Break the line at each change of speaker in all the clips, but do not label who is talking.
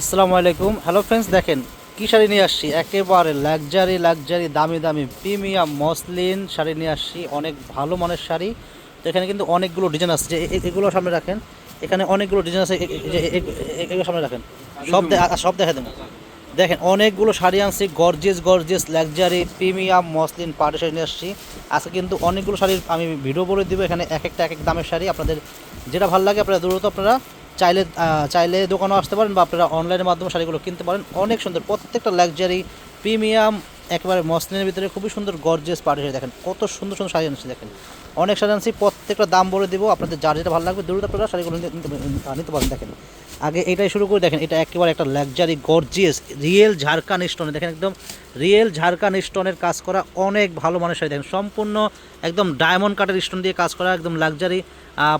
আসসালামু আলাইকুম। Hello friends দেখেন, কী শাড়ি নিয়ে আসছি? একেবারে লাক্সারি লাক্সারি দামি দামি, প্রিমিয়াম, মসলিন শাড়ি নিয়ে আসছি। অনেক ভালো মানের শাড়ি। তো এখানে কিন্তু অনেকগুলো ডিজাইন আছে। যে এগুলো সামনে রাখেন। এখানে অনেকগুলো ডিজাইন আছে। এগুলো সামনে রাখেন। সব সব দেখা দেবো। দেখেন, অনেকগুলো শাড়ি আনছি। Gorgeous gorgeous luxury premium, muslin, party sari নিয়ে আসছি। আজকে কিন্তু অনেকগুলো শাড়ির আমি ভিডিও বলে দিব। এখানে এক একটা, এক এক দামের শাড়ি। আপনাদের যেটা ভালো লাগে, আপনারা দ্রুত আপনারা চাইলে চাইলে দোকানেও আসতে পারেন বা আপনারা অনলাইনের মাধ্যমে শাড়িগুলো কিনতে পারেন। অনেক সুন্দর, প্রত্যেকটা লাক্সারি প্রিমিয়াম একেবারে মসলিনের ভিতরে খুবই সুন্দর গর্জিয়াস পার্টি শাড়ি দেখেন, কত সুন্দর সুন্দর শাড়ি আনছি দেখেন। অনেক শাড়ি আনছি, প্রত্যেকটা দাম বলে দেবো, আপনাদের যার যেটা ভালো লাগবে দ্রুত আপনারা শাড়িগুলো নিতে- পারেন, দেখেন। আগে এটাই শুরু করে, দেখেন, এটা একেবারে একটা লাক্সারি গর্জিয়াস রিয়েল ঝাড়খান স্টোনে দেখেন একদম রিয়েল ঝাড়খান স্টোনের কাজ করা অনেক ভালো মানের শাড়ি, দেখেন, সম্পূর্ণ একদম ডায়মন্ড কাটের স্টোন দিয়ে কাজ করা একদম লাক্সারি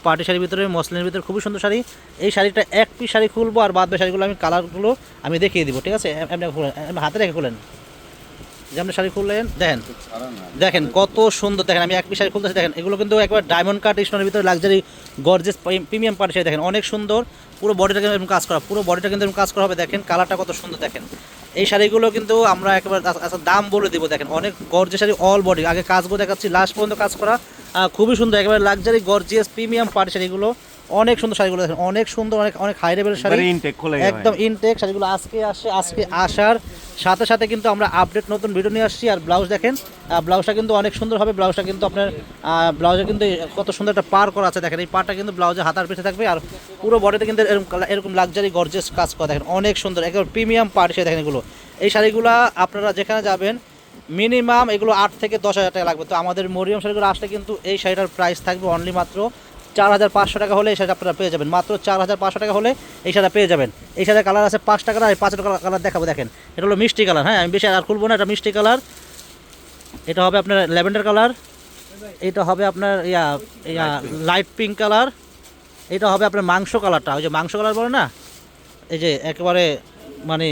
পার্টি শাড়ির ভিতরে, মসলিনের ভিতরে খুবই সুন্দর শাড়ি। এই শাড়িটা এক পিস শাড়ি খুলবো আর বাদ শাড়িগুলো আমি কালারগুলো আমি দেখিয়ে দিব, ঠিক আছে? খুলেন হাতে রেখে খুলেন। যে আপনি শাড়ি খুললেন দেখেন। দেখেন কত সুন্দর দেখেন আমি এক পিস শাড়ি খুলতেছি দেখেন। এগুলো কিন্তু একবার ডায়মন্ড কাট স্টোনের ভিতরে luxury gorgeous premium party sari দেখেন অনেক সুন্দর। পুরো বডিটা কিন্তু এরকম কাজ করা পুরো বডিটা কিন্তু এরকম কাজ করা হবে দেখেন কালারটা কত সুন্দর দেখেন। এই শাড়িগুলো কিন্তু আমরা একবার আচ্ছা, দাম বলে দিব দেখেন অনেক গর্জে শাড়ি অল বডি আগে কাজগুলো দেখাচ্ছি লাস্ট পর্যন্ত কাজ করা খুবই সুন্দর একেবারে লাক্সারি গর্জিয়াস প্রিমিয়াম পার্টি শাড়িগুলো। অনেক সুন্দর শাড়িগুলো দেখেন অনেক সুন্দর অনেক অনেক হাই লেভেলের শাড়ি।
খোলাই হয়।
একদম ইনটেক শাড়িগুলো আজকে আসে আজকে আসার সাথে সাথে কিন্তু আমরা আপডেট নতুন ভিডিও নিয়ে আসছি। আর ব্লাউজ দেখেন ব্লাউজটা কিন্তু অনেক সুন্দর হবে। ব্লাউজটা কিন্তু আপনার ব্লাউজে কিন্তু কত সুন্দর একটা পার করা আছে। দেখেন এই পারটা কিন্তু ব্লাউজে হাতার পিঠে থাকবে। আর পুরো বডিতে কিন্তু এরকম এরকম লাক্সারি গর্জেস কাজ করা। দেখেন অনেক সুন্দর একেবারে প্রিমিয়াম পার্টি শাড়ি দেখেন এগুলো। এই শাড়িগুলো আপনারা যেখানে যাবেন মিনিমাম এগুলো আট থেকে দশ হাজার টাকা লাগবে। তো আমাদের মরিয়ম শাড়িগুলো আসলে কিন্তু এই শাড়িটার প্রাইস থাকবে অনলি মাত্র চার হাজার পাঁচশো টাকা হলে এই শাড়ি আপনারা পেয়ে যাবেন। মাত্র চার হাজার পাঁচশো টাকা হলে এই শাড়িটা পেয়ে যাবেন। এই শাড়ির কালার আছে পাঁচটা কালার এই পাঁচটা কালার দেখাবো, দেখেন। এটা হলো মিষ্টি কালার হ্যাঁ আমি বেশি আর খুলবো না, এটা মিষ্টি কালার। এটা হবে আপনার ল্যাভেন্ডার কালার, এটা হবে আপনার yeah yeah, light pink colour, এটা হবে আপনার মাংস কালারটা, ওই যে মাংস কালার বলে না? এই যে একেবারে মানে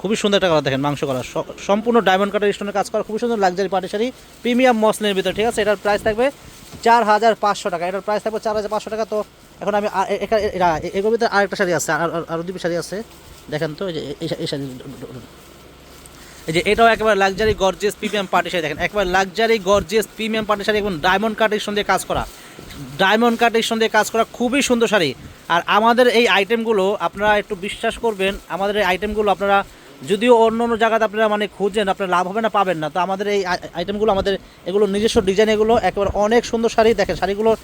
খুবই সুন্দর একটা কালার, দেখেন, মাংস কালার। সম্পূর্ণ ডায়মন্ড কাটার স্টোনের কাজ করা, খুবই সুন্দর লাক্সারি পাটি শাড়ি প্রিমিয়াম মসলিনের ভিতরে, ঠিক আছে? এটার প্রাইস থাকবে চার হাজার পাঁচশো টাকা। এটার প্রাইস থাকবে চার হাজার পাঁচশো টাকা। তো এখন আমি এগুলোর ভিতরে আরেকটা শাড়ি আছে, আর আর- আরও দুটি শাড়ি আছে। দেখেন তো, এই যে এই শাড়ি এই যে এটাও একেবারে luxury gorgeous premium party sari. দেখেন, একবার luxury gorgeous premium party sari এবং ডায়মন্ড কাটের সঙ্গে কাজ করা। ডায়মন্ড কাটের সঙ্গে কাজ করা খুবই সুন্দর শাড়ি। আর আমাদের এই আইটেমগুলো আপনারা একটু বিশ্বাস করবেন, আমাদের এই আইটেমগুলো আপনারা যদিও অন্য অন্য জায়গাতে আপনারা মানে খুঁজেন, আপনারা লাভ হবে না, পাবেন না। তো আমাদের এই আই- আইটেমগুলো আমাদের এগুলো নিজস্ব ডিজাইন এগুলো একেবারে অনেক সুন্দর শাড়ি। দেখেন, শাড়িগুলো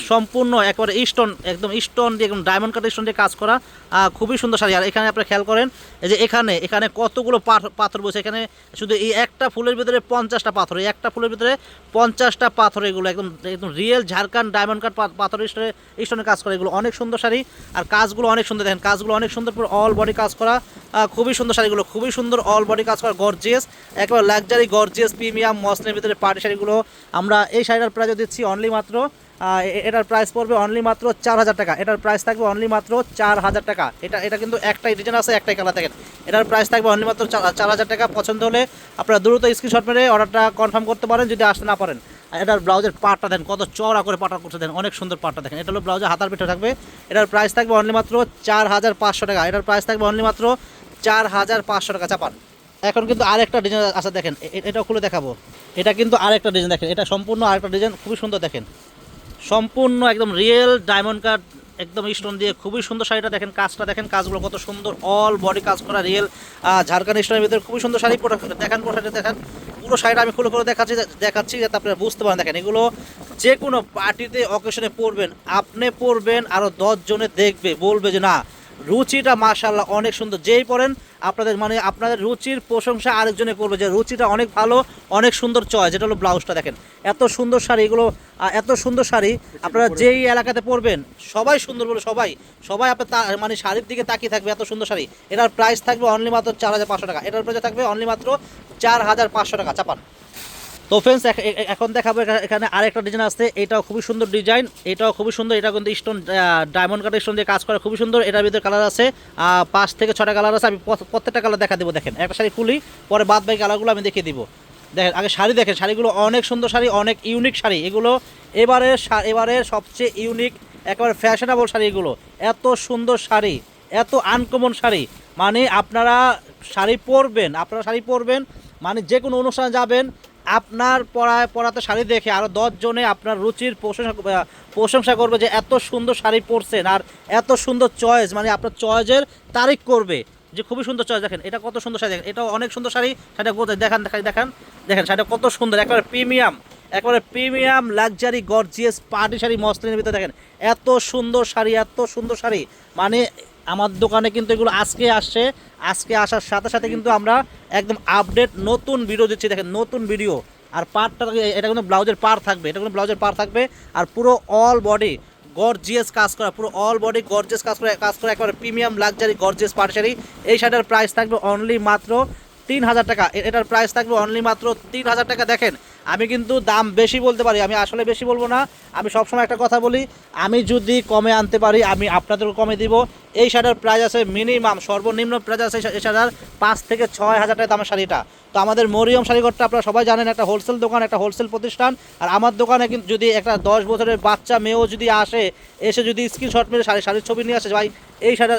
সম্পূর্ণ একেবারে স্টোন একদম স্টোন দিয়ে, একদম ডায়মন্ড কাটের স্টোন দিয়ে কাজ করা খুবই সুন্দর শাড়ি। আর এখানে আপনারা খেয়াল করেন যে এখানে এখানে কতগুলো পাথ- পাথর বসে, এখানে শুধু এই একটা ফুলের ভিতরে পঞ্চাশটা পাথর, এই একটা ফুলের ভিতরে পঞ্চাশটা পাথর এগুলো, একদম একদম রিয়েল ঝাড়খান্ড ডায়মন্ড কাট পাথর স্টোনে স্টোনে কাজ করে। এগুলো অনেক সুন্দর শাড়ি। আর কাজগুলো অনেক সুন্দর, দেখেন, কাজগুলো অনেক সুন্দর অল বডি কাজ করা খুবই সুন্দর শাড়িগুলো। খুবই সুন্দর অল বডি কাজ করা গর্জিয়াস একেবারে লাক্সারি গর্জিয়াস প্রিমিয়াম মসলিনের ভিতরে পাটি শাড়িগুলো। আমরা এই শাড়িটার প্রাইস দিচ্ছি অনলি মাত্র এটার প্রাইস পড়বে অনলি মাত্র চার হাজার টাকা। এটার প্রাইস থাকবে অনলি মাত্র চার হাজার টাকা। এটা এটা কিন্তু একটাই ডিজাইন আছে, একটাই কালার থাকে এটার প্রাইস থাকবে অনলি মাত্র চার- হাজার টাকা। পছন্দ হলে আপনারা দ্রুত স্ক্রিনশট মেরে অর্ডারটা কনফার্ম করতে পারেন, যদি আসতে না পারেন। এটার ব্লাউজের পাটটা দেন, কত চড়া করে পাটা করতে দেন, অনেক সুন্দর পাটটা দেখেন। এটা হলো ব্লাউজের হাতার পিঠে থাকবে। এটার প্রাইস থাকবে অনলি মাত্র চার হাজার পাঁচশো টাকা। এটার প্রাইস থাকবে অনলি মাত্র চার হাজার পাঁচশো টাকা চাপান। এখন কিন্তু আরেকটা ডিজাইন আছে, দেখেন, এ- এ- এটাও খুলে দেখাবো। এটা কিন্তু আরেকটা ডিজাইন দেখেন, এটা সম্পূর্ণ আরেকটা ডিজাইন খুবই সুন্দর, দেখেন। সম্পূর্ণ একদম রিয়েল ডায়মন্ড কাট একদম স্টোন দিয়ে খুবই সুন্দর শাড়িটা, দেখেন, কাজটা, দেখেন, কাজগুলো কত সুন্দর অল বডি কাজ করা রিয়েল ঝাড়খান্ড স্টোনের ভিতরে খুবই সুন্দর শাড়ি পুরো দেখেন শাড়িটা দেখেন। পুরো শাড়িটা আমি খুলে করে দেখাচ্ছি দেখাচ্ছি, যাতে আপনারা বুঝতে পারেন, দেখেন, এগুলো যে কোনো পার্টিতে অকেশনে পরবেন, আপনি পরবেন আরও জনে দেখবে, বলবে যে, না রুচিটা মাশাল্লাহ অনেক সুন্দর। যেই পরেন, আপনাদের মানে আপনাদের রুচির প্রশংসা আরেকজনে করবে যে রুচিটা অনেক ভালো, অনেক সুন্দর চয় যেটা হলো ব্লাউজটা দেখেন। এত সুন্দর শাড়ি এগুলো এত সুন্দর শাড়ি আপনারা যেই এলাকাতে পরবেন, সবাই সুন্দর বলে সবাই সবাই আপনার মানে শাড়ির দিকে তাকিয়ে থাকবে এত সুন্দর শাড়ি। এটার প্রাইস থাকবে অনলি মাত্র চার হাজার পাঁচশো টাকা। এটার প্রাইস থাকবে অনলি মাত্র চার হাজার পাঁচশো টাকা, চাপান। তো ফ্রেন্ডস এখন দেখাবো এখা- এখানে আরেকটা ডিজাইন আছে এটাও খুবই সুন্দর ডিজাইন এটাও খুবই সুন্দর, এটা কিন্তু স্টোন ডায়মন্ড কাটের স্টোন দিয়ে কাজ করে খুবই সুন্দর। এটার ভিতরে কালার আছে পাঁচ থেকে ছটা কালার আছে, আমি প্রত্যেকটা কালার দেখা দেবো, দেখেন। একটা শাড়ি খুলি, পরে বাদ বাকি কালারগুলো আমি দেখিয়ে দিব। দেখেন, আগে শাড়ি দেখেন, শাড়িগুলো অনেক সুন্দর শাড়ি, অনেক ইউনিক শাড়ি। এগুলো এবারে এবারের সবচেয়ে ইউনিক একেবারে ফ্যাশনেবল শাড়ি এগুলো। এত সুন্দর শাড়ি, এত আনকমন শাড়ি। মানে আপনারা শাড়ি পরবেন, আপনারা শাড়ি পরবেন মানে যে কোনো অনুষ্ঠানে যাবেন আপনার পরায় পড়াতে শাড়ি দেখে আরও জনে আপনার রুচির প্রশংসা প্রশংসা করবে যে এত সুন্দর শাড়ি পরছেন আর এত সুন্দর চয়েস মানে আপনার চয়েসের তারিখ করবে। যে খুবই সুন্দর চয়েস দেখেন, এটা কত সুন্দর শাড়ি, দেখেন, এটাও অনেক সুন্দর শাড়ি, শাড়িটা কোথায়? দেখান দেখান দেখান, দেখেন, শাড়িটা কত সুন্দর, একেবারে প্রিমিয়াম একেবারে premium luxury gorgeous party sari, মসলিনের ভিতরে দেখেন, এত সুন্দর শাড়ি, এত সুন্দর শাড়ি মানে আমার দোকানে কিন্তু এগুলো আজকে আসছে। আজকে আসার সাথে সাথে কিন্তু আমরা একদম আপডেট নতুন ভিডিও দিচ্ছি। দেখেন, নতুন ভিডিও আর পার্টটা এটা কিন্তু ব্লাউজের পার থাকবে। এটা কিন্তু ব্লাউজের পার থাকবে। আর পুরো অল বডি গর্জিয়াস কাজ করা। পুরো অল বডি গর্জিয়াস কাজ করে কাজ করে একেবারে premium luxury gorgeous party sari এই শাড়িটার প্রাইস থাকবে অনলি মাত্র তিন হাজার টাকা। এটার প্রাইস থাকবে অনলি মাত্র তিন হাজার টাকা। দেখেন আমি কিন্তু দাম বেশি বলতে পারি, আমি আসলে বেশি বলব না। আমি সবসময় একটা কথা বলি, আমি যদি কমে আনতে পারি, আমি আপনাদেরকে কমে দিব। এই শাড়ির প্রাইস আছে মিনিমাম সর্বনিম্ন প্রাইস আছে এই শাড়ির পাঁচ থেকে ছয় হাজার টাকা দামের শাড়িটা। তো আমাদের মরিয়ম শাড়িঘরটা আপনারা সবাই জানেন, একটা হোলসেল দোকান, একটা হোলসেল প্রতিষ্ঠান। আর আমার দোকানে কিন্তু যদি একটা দশ বছরের বাচ্চা, মেয়েও যদি আসে, এসে যদি স্ক্রিনশট মেরে শাড়ি, শাড়ির ছবি নিয়ে আসে, ভাই, এই শাড়ি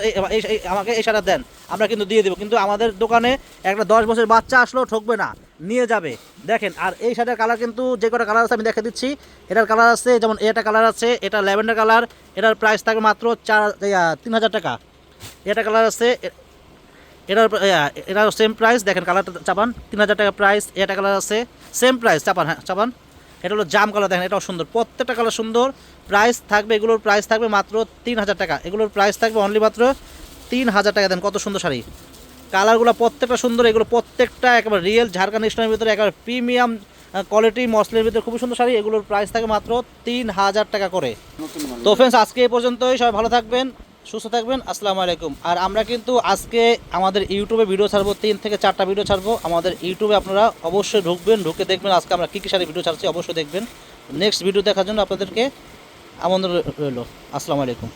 আমাকে এই শাড়ি দেন, আমরা কিন্তু দিয়ে দেবো। কিন্তু আমাদের দোকানে একটা দশ বছরের বাচ্চা আসলেও ঠকবে না। নিয়ে যাবে। দেখেন, আর এই শাড়ির কালার কিন্তু যে কটা কালার আছে আমি দেখে দিচ্ছি। এটার কালার আছে, যেমন এটা কালার আছে, এটা ল্যাভেন্ডার কালার এটার প্রাইস থাকবে মাত্র চার তিন হাজার টাকা। এটা কালার আছে এটার এটার সেম প্রাইস দেখেন কালারটা চাপান, তিন হাজার টাকা প্রাইস এটা কালার আছে সেম প্রাইস চাপান হ্যাঁ চাপান। এটা হলো জাম কালার দেখেন, এটাও সুন্দর। প্রত্যেকটা কালার সুন্দর। প্রাইস থাকবে, এগুলোর প্রাইস থাকবে মাত্র তিন হাজার টাকা। এগুলোর প্রাইস থাকবে অনলি মাত্র তিন হাজার টাকা। দেন কত সুন্দর শাড়ি। কালারগুলো প্রত্যেকটা সুন্দর, এগুলো প্রত্যেকটা একেবারে রিয়েল ঝাড়খান্ড স্টোনের ভিতরে একেবারে প্রিমিয়াম কোয়ালিটি মসলের ভিতরে খুবই সুন্দর শাড়ি, এগুলোর প্রাইস থাকে মাত্র তিন হাজার টাকা করে। তো ফ্রেন্ডস আজকে এই পর্যন্তই, সবাই ভালো থাকবেন, সুস্থ থাকবেন, আসসালামু আলাইকুম। আর আমরা কিন্তু আজকে আমাদের ইউটিউবে ভিডিও ছাড়বো, তিন থেকে চারটা ভিডিও ছাড়বো। আমাদের ইউটিউবে আপনারা অবশ্যই ঢুকবেন, ঢুকে দেখবেন আজকে আমরা কী কী শাড়ি ভিডিও ছাড়ছি, অবশ্যই দেখবেন। নেক্সট ভিডিও দেখার জন্য আপনাদেরকে আমন্ত্রণ রইল। আসসালামু আলাইকুম।